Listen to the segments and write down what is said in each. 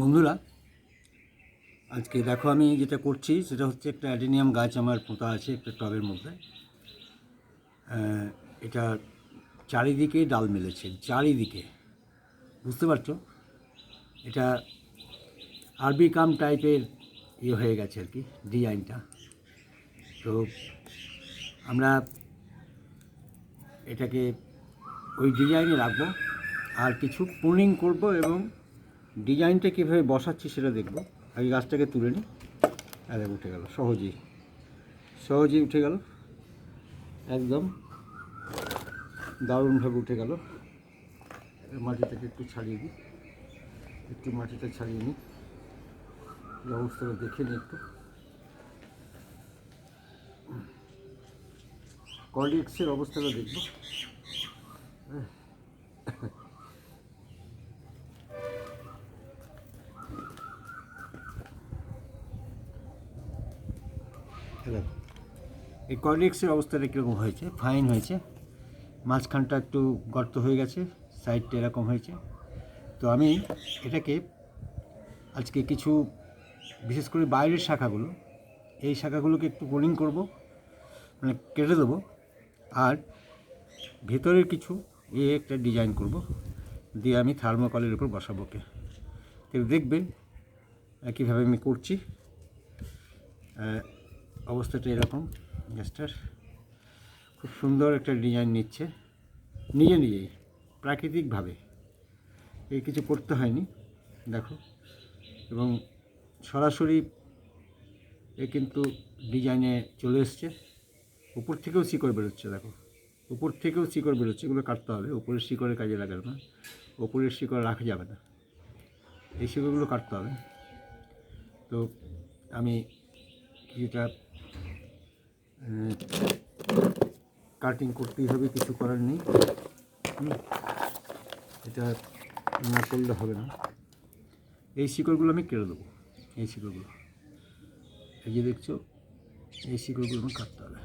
বন্ধুরা, আজকে দেখো আমি যেটা করছি, সেটা হচ্ছে একটা অ্যাডিনিয়াম গাছ আমার পোঁতা আছে একটা টবের মধ্যে। এটা চারিদিকে ডাল মেলেছে, চারিদিকে। বুঝতে পারছ? এটা আরবি কাম টাইপের ইয়ে হয়ে গেছে আর কি, ডিজাইনটা। তো আমরা এটাকে ওই ডিজাইনে রাখব, আর কিছু প্রুনিং করব এবং ডিজাইনটা কীভাবে বসাচ্ছি সেটা দেখব। আগে গাছটাকে তুলে নিই। আরে উঠে গেল, সহজেই সহজেই উঠে গেল। একদম দারুণভাবে উঠে গেল। মাটিটাকে একটু ছাড়িয়ে দিই। একটু মাটিটা ছাড়িয়ে নিই। অবস্থাটা দেখে নিই একটু। কলিক্সের অবস্থাটা দেখব। দেখো। এই কলিক্সের অবস্থাটা কীরকম হয়েছে? ফাইন হয়েছে। মাঝখানটা একটু গর্ত হয়ে গেছে সাইডটা এরকম হয়েছে। তো আমি এটাকে আজকে কিছু, বিশেষ করে বাইরের শাখাগুলো, এই শাখাগুলোকে একটু বোলিং করব মানে কেটে দেবো, আর ভেতরের কিছু এ একটা ডিজাইন করব, দিয়ে আমি থার্মোকলের উপর বসাবো ওকে। দেখবেন কীভাবে আমি করছি। অবস্থাটা এরকম গ্যাসটার খুব সুন্দর একটা ডিজাইন নিচ্ছে। নিজে নিজেই, প্রাকৃতিকভাবে। এই কিছু করতে হয়নি, দেখো। এবং সরাসরি এ কিন্তু ডিজাইনে চলে এসছে। উপর থেকেও শিকড় বেরোচ্ছে, দেখো। উপর থেকেও শিকড় বেরোচ্ছে, এগুলো কাটতে হবে। উপরের শিকড়ে কাজে লাগাবে না। উপরের শিকড় রাখা যাবে না। এই শিকড়গুলো কাটতে হবে। তো আমি কিছুটা কাটিং করতেই হবে, কিছু করার নেই। এটা না করলে হবে না। এই শিকড়গুলো আমি কেটে দেবো এই শিকড়গুলো। এই যে দেখছ, এই শিকড়গুলো আমি কাটতে হবে।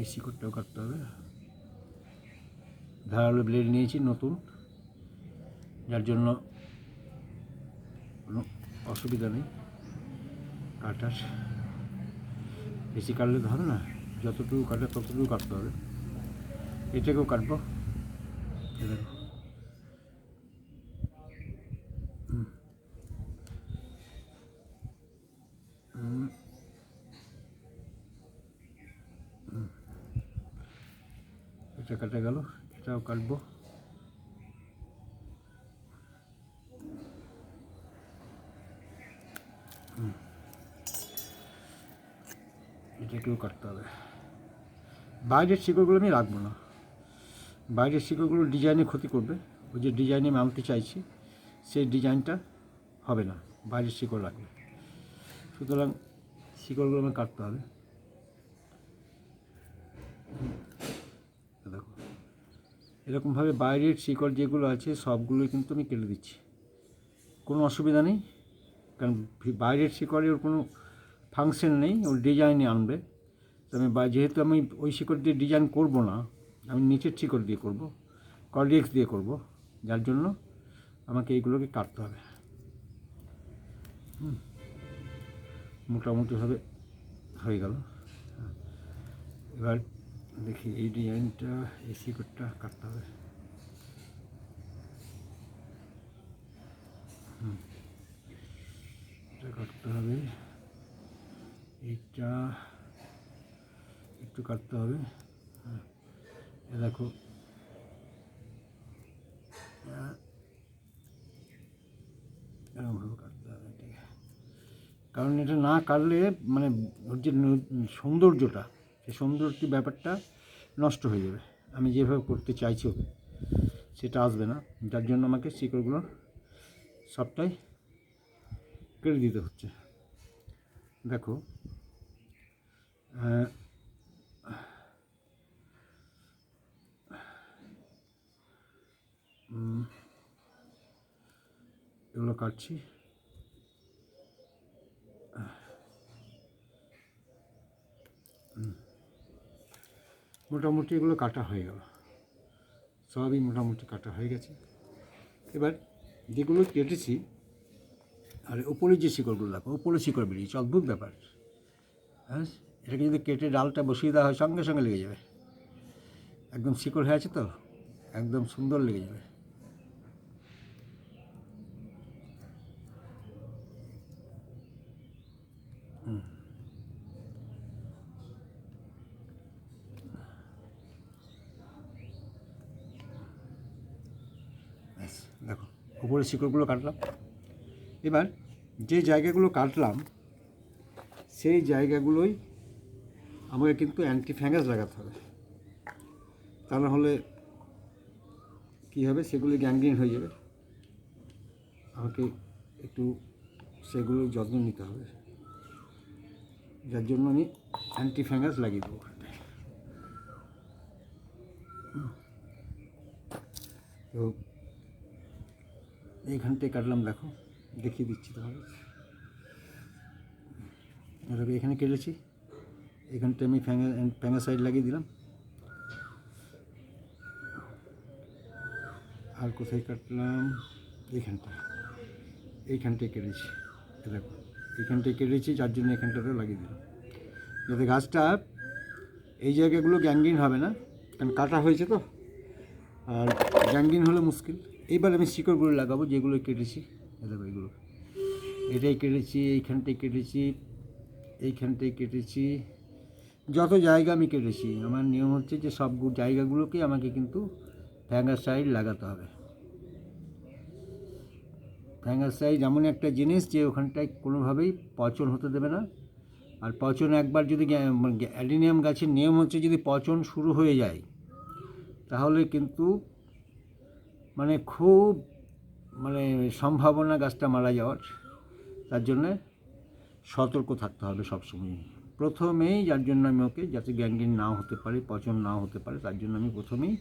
এই শিকড়টাও কাটতে হবে। ধারালো ব্লেড নিয়েছি নতুন, যার জন্য অসুবিধা নেই। কাটার বেশি কাটলে তো হবে না, যতটুকু কাটে ততটুকু কাটতে হবে। এটাকেও কাটবো। এটা কাটা গেল, এটাও কাটবো। এটাকেও কাটতে হবে। বাইরের শিকড়গুলো আমি রাখব না। বাইরের শিকড়গুলো ডিজাইনে ক্ষতি করবে। ওই যে ডিজাইনে আমি আনতে চাইছি, সেই ডিজাইনটা হবে না। বাইরের শিকড় রাখবে সুতরাং শিকড়গুলো আমার কাটতে হবে। দেখো। এরকমভাবে বাইরের শিকড় যেগুলো আছে, সবগুলোই কিন্তু আমি কেটে দিচ্ছি। কোনো অসুবিধা নেই। কারণ বাইরের শিকড়ে ওর কোনো ফাংশন নেই। ওর ডিজাইনে আনবে। আমি বা- যেহেতু আমি ওই শিকড় দিয়ে ডিজাইন করব না, আমি নিচের শিকড় দিয়ে করব কর্ডিক্স দিয়ে করব, যার জন্য আমাকে এইগুলোকে কাটতে হবে হুম। মোটামুটিভাবে হয়ে গেল এবার দেখি এই ডিজাইনটা এই শিকড়টা কাটতে হবে হুম। এটা কাটতে হবে এইটা একটু কাটতে হবে। এ দেখো। এরকমভাবে কাটতে হবে কারণ এটা না কাটলে মানে ওর যে সৌন্দর্যটা সেই সৌন্দর্য ব্যাপারটা নষ্ট হয়ে যাবে। আমি যেভাবে করতে চাইছি ওকে, সেটা আসবে না। যার জন্য আমাকে শিকড়গুলো সবটাই কেটে দিতে হচ্ছে। দেখো এগুলো কাটছি। মোটামুটি এগুলো কাটা হয়ে গেল। সবই মোটামুটি কাটা হয়ে গেছে। এবার যেগুলো কেটেছি, আর ওপরে যে শিকড়গুলো দেখো ওপরে শিকড় বেরিয়েছে, অদ্ভুত ব্যাপার। হ্যাঁ? এটাকে যদি কেটে ডালটা বসিয়ে দেওয়া হয়, সঙ্গে সঙ্গে লেগে যাবে। একদম শিকড় হয়ে আছে তো? একদম সুন্দর লেগে যাবে হুম। ব্যাস, দেখো উপরে শিকড়গুলো কাটলাম। এবার যে জায়গাগুলো কাটলাম, সেই জায়গাগুলোই আমাকে কিন্তু অ্যান্টি ফ্যাঙ্গাস লাগাতে হবে। তা না হলে কী হবে? সেগুলো গ্যাংগ্রিন হয়ে যাবে। আমাকে একটু সেগুলোর যত্ন নিতে হবে। যার জন্য আমি অ্যান্টি ফ্যাঙ্গাস লাগিয়ে দেবো তো এইখানটায় কাটলাম, দেখো, দেখিয়ে দিচ্ছি তাহলে। এটাকে এখানে কেটেছি। এখানটায় আমি ফ্যাঙ্গা সাইড লাগিয়ে দিলাম। আর কোথায় কাটলাম? এইখানটায় এইখানটায় কেটেছি দেখো। এইখানটায় কেটেছি, যার জন্য এখানটাতেও লাগিয়ে দিলাম। যাতে গাছটা এই জায়গাগুলো গ্যাঙ্গিন হবে না, কারণ কাটা হয়েছে তো। আর গ্যাঙ্গিন হলে মুশকিল। এইবার আমি শিকড়গুলো লাগাবো, যেগুলো কেটেছি। দেখো এগুলো। এটাই কেটেছি এইখানটায় কেটেছি এইখানটায় কেটেছি। যত জায়গা আমি কেটেছি, আমার নিয়ম হচ্ছে যে সব জায়গাগুলোকে আমাকে কিন্তু ফ্যাঙ্গাসাইড লাগাতে হবে। ফ্যাঙ্গাসাইড এমন একটা জিনিস যে ওখানটায় কোনোভাবেই পচন হতে দেবে না। আর পচন একবার যদি অ্যাডিনিয়াম গাছের নিয়ম হচ্ছে যদি পচন শুরু হয়ে যায়, তাহলে কিন্তু মানে খুব মানে সম্ভাবনা গাছটা মারা যাওয়ার। তার জন্যে সতর্ক থাকতে হবে সবসময় প্রথমেই যার জন্য আমি ওকে, যাতে গ্যাঙ্গিন না হতে পারে, পচন না হতে পারে, তার জন্য আমি প্রথমেই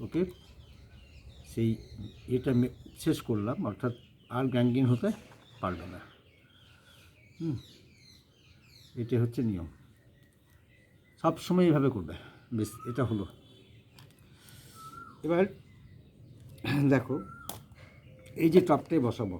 ওকে সেই এটা শেষ করলাম, অর্থাৎ আর গ্যাঙ্গিন হতে পারবে না। হুম এটা হচ্ছে নিয়ম। সবসময় এইভাবে করবে। বেশ এটা হলো। এবার দেখো, এই যে টপটায় বসাবো,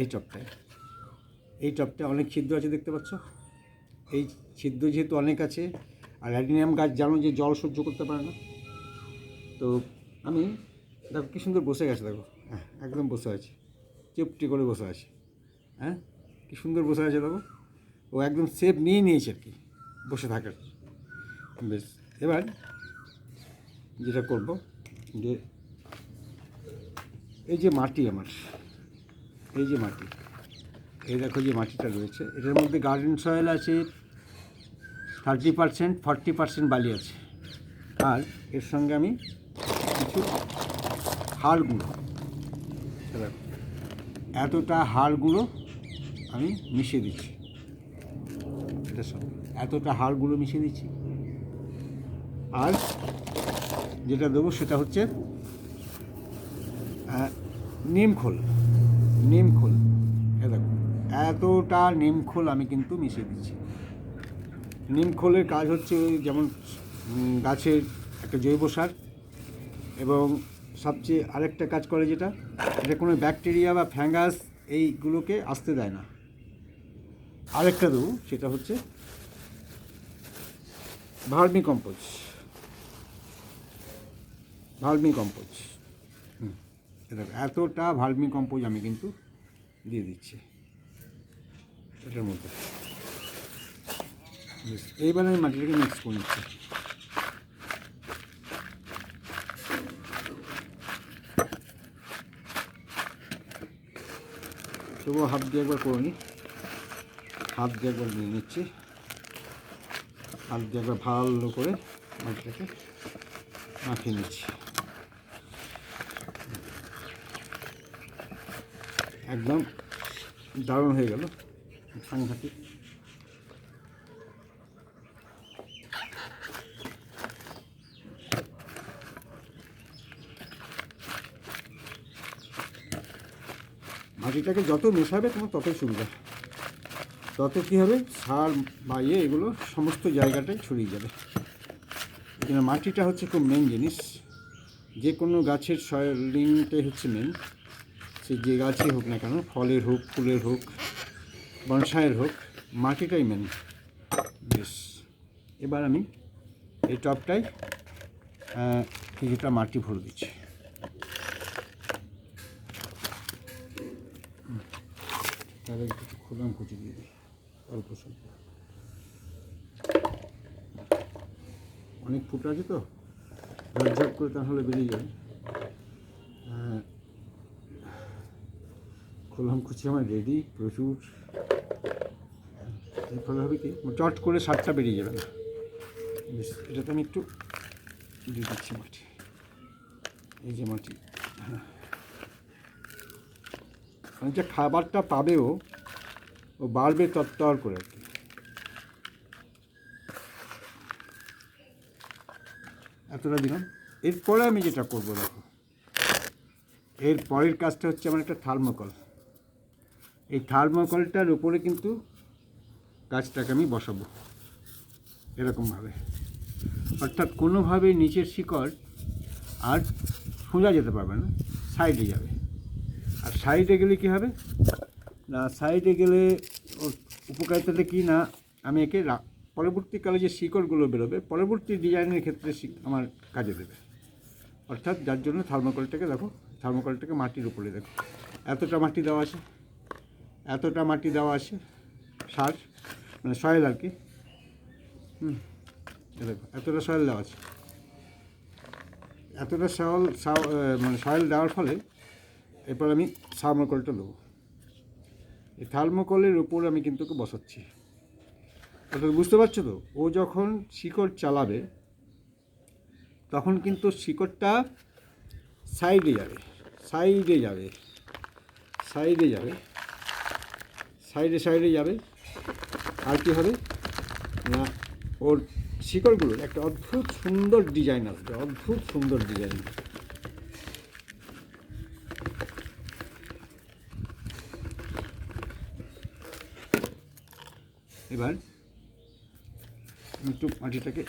এই টপটায়। এই টপটা অনেক ছিদ্র আছে দেখতে পাচ্ছ। এই ছিদ্র যেহেতু অনেক আছে, আর অ্যাডিনিয়াম গাছ জানো যে জল সহ্য করতে পারে না। তো আমি, দেখো কী সুন্দর বসে গেছে, দেখো। হ্যাঁ একদম বসে আছে। চুপটি করে বসে আছে। হ্যাঁ কী সুন্দর বসে আছে, দেখো। ও একদম সেফ নিয়ে নিয়েছে আর কি, বসে থাকার বেশ, এবার যেটা করব, যে এই যে মাটি আমার, এই যে মাটি, এই দেখো যে মাটিটা রয়েছে। এটার মধ্যে গার্ডেন সয়েল আছে থার্টি পার্সেন্ট ফর্টি পার্সেন্ট বালি আছে। আর এর সঙ্গে আমি কিছু হাড় গুঁড়ো। এতটা হাড় গুঁড়ো আমি মিশিয়ে দিচ্ছি। এটার সঙ্গে এতটা হাড় গুঁড়ো মিশিয়ে দিচ্ছি। আর যেটা দেবো সেটা হচ্ছে নিমখোল নিমখোল এ দেখো, এতটা নিমখোল আমি কিন্তু মিশিয়ে দিচ্ছি। নিমখোলের কাজ হচ্ছে যেমন গাছের একটা জৈব সার এবং সবচেয়ে আরেকটা কাজ করে যেটা, এটা কোনো ব্যাকটেরিয়া বা ফ্যাঙ্গাস এইগুলোকে আসতে দেয় না। আরেকটা দেবো, সেটা হচ্ছে ভার্মি কম্পোজ। Vermi compose. দেখো, এতটা ভার্মি কম্পোজ আমি কিন্তু দিয়ে দিচ্ছি। এটার মধ্যে। এইবার আমি মাটিটাকে মিক্স করে নিচ্ছি। তবুও হাফ দিয়ে একবার করে নিই। হাফ দিয়ে একবার নিয়ে নিচ্ছি। হাফ দিয়ে একবার ভালো করে মাটিটাকে মাখিয়ে নিচ্ছি। একদম দারুণ হয়ে গেল। সাংঘাতিক মাটিটাকে যত মেশাবে তোমার ততই সুবিধা। তত কী হবে? সার বা ইয়ে এগুলো সমস্ত জায়গাটায় ছড়িয়ে যাবে। মাটিটা হচ্ছে খুব মেন জিনিস। যে কোনো গাছের সয়েলিংটাই হচ্ছে মেন সে যে গাছই হোক না কেন, ফলের হোক, ফুলের হোক, বনসাইয়ের হোক, মাটিটাই মেন বেশ। এবার আমি এই টপটাই কিছুটা মাটি ভরে দিচ্ছি। আগে কিছু খোলাম দিয়ে দিই, অল্প স্বল্প। অনেক ফুট আছে তো? ঝটঝট করে তাহলে বেরিয়ে যাবে। খোলাম কুচি আমার রেডি, প্রচুর। ফলে হবে কি? চট করে সারটা বেরিয়ে যাবে না। এটাতে আমি একটু দিয়ে দিচ্ছি মাটি। এই যে মাটি। হ্যাঁ যে খাবারটা পাবেও ও বাড়বে তত্তর করে আর কি। এতটা দিলাম। এরপরে আমি যেটা করব দেখো। এর পরের কাজটা হচ্ছে আমার একটা থার্মোকল। এই থার্মোকলটার উপরে কিন্তু গাছটাকে আমি বসাবো, এরকমভাবে। অর্থাৎ কোনোভাবে নিচের শিকড় আর সোজা যেতে পারবে না সাইডে যাবে। আর সাইডে গেলে কি হবে? না সাইডে গেলে উপকারিতাটা কি না, আমি একে পরবর্তীকালে যে শিকড়গুলো বেরোবে, পরবর্তী ডিজাইনের ক্ষেত্রে আমার কাজে দেবে। অর্থাৎ যার জন্য থার্মোকলটাকে দেখো থার্মোকলটাকে মাটির উপরে দেখো। এতটা মাটি দেওয়া আছে। এতটা মাটি দেওয়া আছে, সার মানে সয়েল আর কি। হুম এতটা সয়েল দেওয়া আছে। এতটা সয়েল মানে সয়েল দেওয়ার ফলে এরপর আমি থার্মোকলটা দেবো এই থার্মোকলের উপর আমি কিন্তু ওকে বসাচ্ছি। অর্থাৎ বুঝতে পারছ তো, ও যখন শিকড় চালাবে, তখন কিন্তু শিকড়টা সাইডে যাবে সাইডে যাবে সাইডে যাবে। সাইডে সাইডে যাবে। আর কি হবে? না, ওর শিকড়গুলোর একটা অদ্ভুত সুন্দর ডিজাইন আসবে, অদ্ভুত সুন্দর ডিজাইন। এবার একটু মাটিটাকে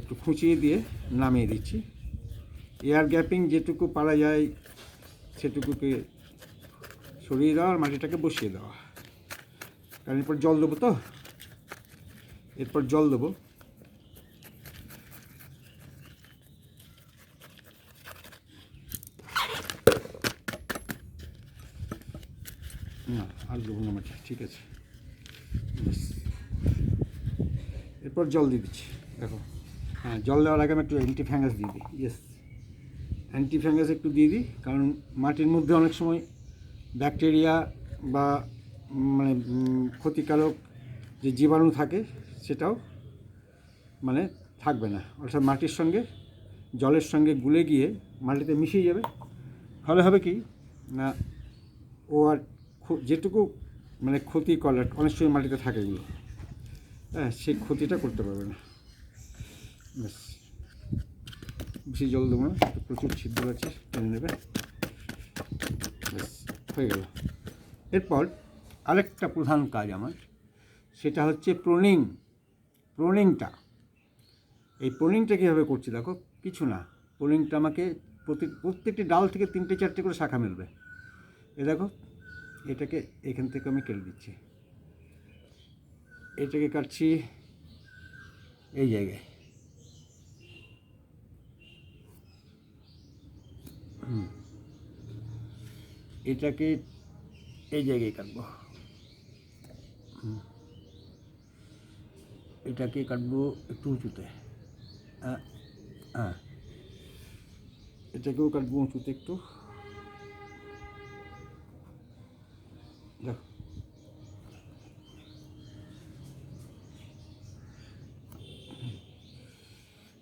একটু খুঁচিয়ে দিয়ে নামিয়ে দিচ্ছি। এয়ার গ্যাপিং যেটুকু পারা যায়, সেটুকুকে সরিয়ে দেওয়া আর মাটিটাকে বসিয়ে দেওয়া। কারণ এরপর জল দেবো তো? এরপর জল দেবো। না, আর দেবো না মাটি, ঠিক আছে। এরপর জল দিয়ে দিচ্ছি, দেখো। হ্যাঁ জল দেওয়ার আগে আমি একটু অ্যান্টি ফ্যাঙ্গাস দিয়ে দিই ইয়েস অ্যান্টি ফ্যাঙ্গাস একটু দিয়ে দিই, কারণ মাটির মধ্যে অনেক সময় ব্যাকটেরিয়া বা মানে ক্ষতিকারক যে জীবাণু থাকে সেটাও মানে থাকবে না। অর্থাৎ মাটির সঙ্গে, জলের সঙ্গে গুলে গিয়ে মাটিতে মিশিয়ে যাবে। ফলে হবে কি, না, ও আর যেটুকু মানে ক্ষতি করার অনেক সময় মাটিতে থাকে এগুলো হ্যাঁ সেই ক্ষতিটা করতে পারবে না। বেশি জল দেবো না প্রচুর ছিদ্র আছে, টেনে নেবে। হয়ে গেল। এরপর আরেকটা প্রধান কাজ আমার, সেটা হচ্ছে প্রোনিং, প্রোনিংটা। এই প্রোনিংটা কীভাবে করছি দেখো, কিছু না। প্রোনিংটা আমাকে প্রতি, প্রত্যেকটি ডাল থেকে তিনটে চারটে করে শাখা মিলবে। এ দেখো, এটাকে এখান থেকে আমি কেটে দিচ্ছি। এটাকে কাটছি এই জায়গায়। হুম। এটাকে এই জায়গায় কাটবো। এটাকে কাটবো একটু উঁচুতে। হ্যাঁ হ্যাঁ। এটাকেও কাটবো উঁচুতে একটু। দেখো।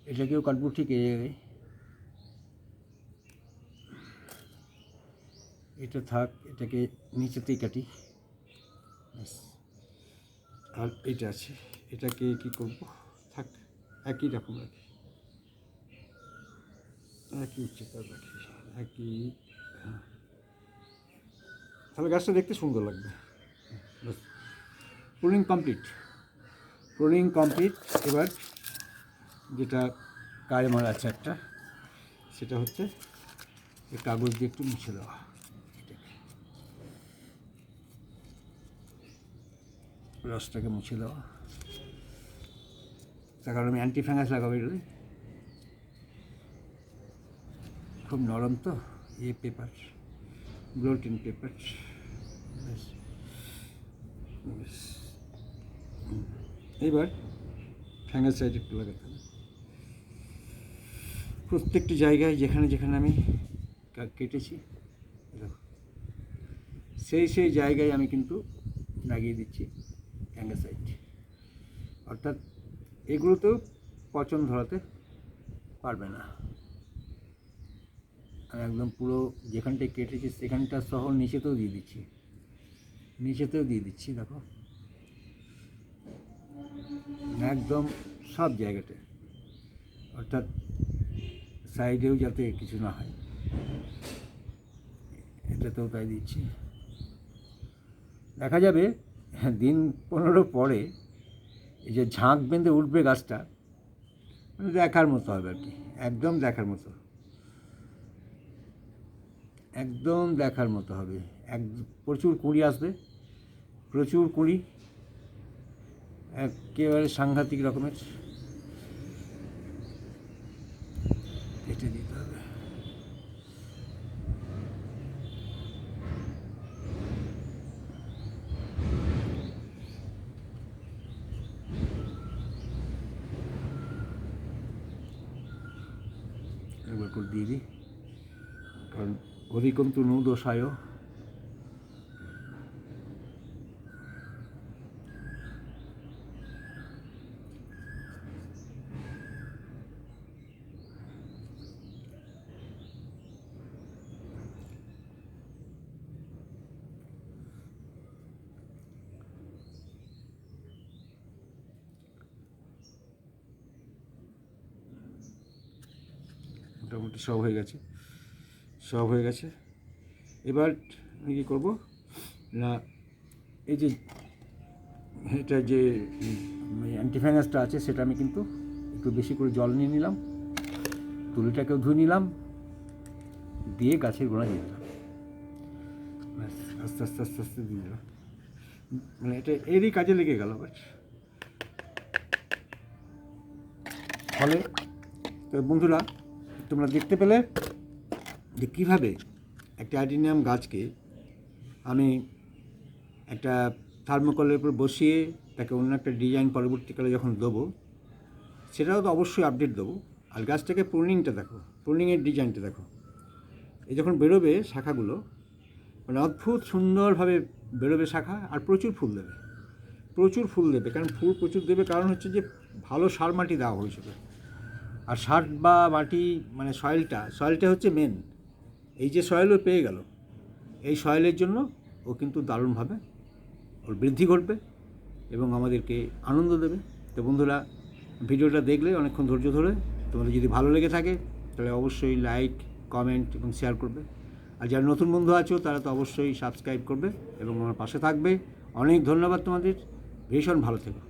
এটাকেও কাটবো ঠিক এই জায়গায়। এটা থাক, এটাকে নিচেতেই কাটি। আর এটা আছে। এটাকে কি করব? থাক, একই রকম রাখি। একই উচ্চতা রাখি। একই হ্যাঁ। তাহলে গাছটা দেখতে সুন্দর লাগবে। প্রুনিং কমপ্লিট প্রুনিং কমপ্লিট এবার যেটা কারে মারা আছে একটা, সেটা হচ্ছে কাগজ দিয়ে একটু মুছে দেওয়া এটাকে। রসটাকে মুছে দেওয়া তার কারণ আমি অ্যান্টি ফ্যাঙ্গাস লাগাবো এগুলো। খুব নরম তো, এ পেপার, গ্লোটিন পেপার। হুম। এবার ফ্যাঙ্গাসাইড একটু লাগাতে হবে। প্রত্যেকটি জায়গায় যেখানে যেখানে আমি কেটেছি সেই সেই জায়গায় আমি কিন্তু লাগিয়ে দিচ্ছি। ফ্যাঙ্গাসাইড অর্থাৎ এগুলোতেও পচন ধরাতে পারবে না। আমি একদম পুরো যেখানটায় কেটেছি সেখানটা সহ নিচেতেও দিয়ে দিচ্ছি। নিচেতেও দিয়ে দিচ্ছি, দেখো। একদম সব জায়গাতে। অর্থাৎ সাইডেও যাতে কিছু না হয়। এটাতেও তাই দিচ্ছি। দেখা যাবে দিন পনেরো পরে এই যে ঝাঁক বেঁধে উঠবে গাছটা মানে দেখার মতো হবে আর কি, একদম দেখার মতো। একদম দেখার মতো হবে। এক, প্রচুর কুড়ি আসবে, প্রচুর কুড়ি, একেবারে সাংঘাতিক রকমের কেটে দিতে হবে একবার করে দিয়ে দিই কারণ অধিকম তু নু দোষায় মোটামুটি সব হয়ে গেছে। সব হয়ে গেছে। এবার আমি কী করব? না, এই যে, এটা যে অ্যান্টিফ্যাঙ্গাসটা আছে, সেটা আমি কিন্তু একটু বেশি করে জল নিয়ে নিলাম, তুলিটাকেও ধুয়ে নিলাম, দিয়ে গাছের গোড়া দিয়ে দিলাম। আস্তে আস্তে আস্তে আস্তে দিয়ে দিলাম। মানে এটা এরই কাজে লেগে গেল বাট ফলে, তো বন্ধুরা, তোমরা দেখতে পেলে যে কীভাবে একটা অ্যাডিনিয়াম গাছকে আমি একটা থার্মোকলের উপর বসিয়ে তাকে অন্য একটা ডিজাইন পরবর্তীকালে যখন দেবো, সেটাও তো অবশ্যই আপডেট দেবো। আর গাছটাকে প্রুনিংটা দেখো, প্রুনিংয়ের ডিজাইনটা দেখো। এই যখন বেরোবে শাখাগুলো মানে অদ্ভুত সুন্দরভাবে বেরোবে শাখা আর প্রচুর ফুল দেবে। প্রচুর ফুল দেবে, কারণ ফুল প্রচুর দেবে কারণ হচ্ছে যে ভালো সার মাটি দেওয়া হয়েছিল। আর সার বা মাটি মানে সয়েলটা সয়েলটা হচ্ছে মেন এই যে সয়েল ও পেয়ে গেল, এই সয়েলের জন্য ও কিন্তু দারুণভাবে ওর বৃদ্ধি ঘটবে এবং আমাদেরকে আনন্দ দেবে। তো বন্ধুরা, ভিডিওটা দেখলে অনেকক্ষণ ধৈর্য ধরে তোমাদের যদি ভালো লেগে থাকে, তাহলে অবশ্যই লাইক, কমেন্ট এবং শেয়ার করবে। আর যারা নতুন বন্ধু আছো, তারা তো অবশ্যই সাবস্ক্রাইব করবে এবং আমার পাশে থাকবে। অনেক ধন্যবাদ তোমাদের। ভীষণ ভালো থেকো।